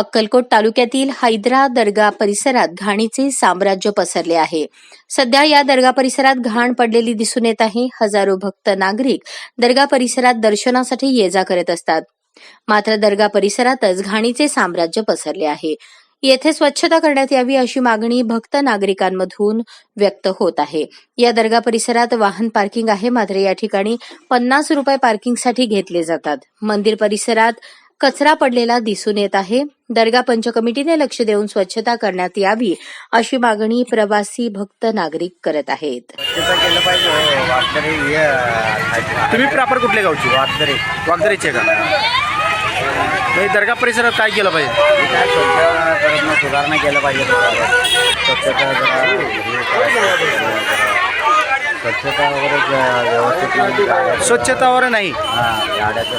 अक्कलकोट तालुक्यातील हैदरा दर्गा परिसरात घाणीचे साम्राज्य पसरले आहे. सध्या या दर्गा परिसरात घाण पडलेली दिसून येत आहे. हजारो भक्त नागरिक दर्गा परिसरात दर्शनासाठी ये जा करत असतात. मात्र दर्गा परिसरातच घाणीचे साम्राज्य पसरले आहे. येथे स्वच्छता करण्यात यावी अशी मागणी भक्त नागरिकांमधून व्यक्त होत आहे. या दर्गा परिसरात वाहन पार्किंग आहे. मात्र या ठिकाणी पन्नास रुपये पार्किंगसाठी घेतले जातात. मंदिर परिसरात कचरा पडलेला दिसून येत आहे दर्गा पंच कमिटीने लक्ष देऊन स्वच्छता करण्यात यावी अशी मागणी प्रवासी भक्त नागरिक करत आहेत हो. तुम्ही प्रॉपर कुठले गावचे वागदरीचे का नाही दर्गा परिसरात काय केलं पाहिजे हे सुधारणा केलं पाहिजे. स्वच्छता करायचं. स्वच्छता वगैरे व्यवस्थित नाही. हां गाड्याचा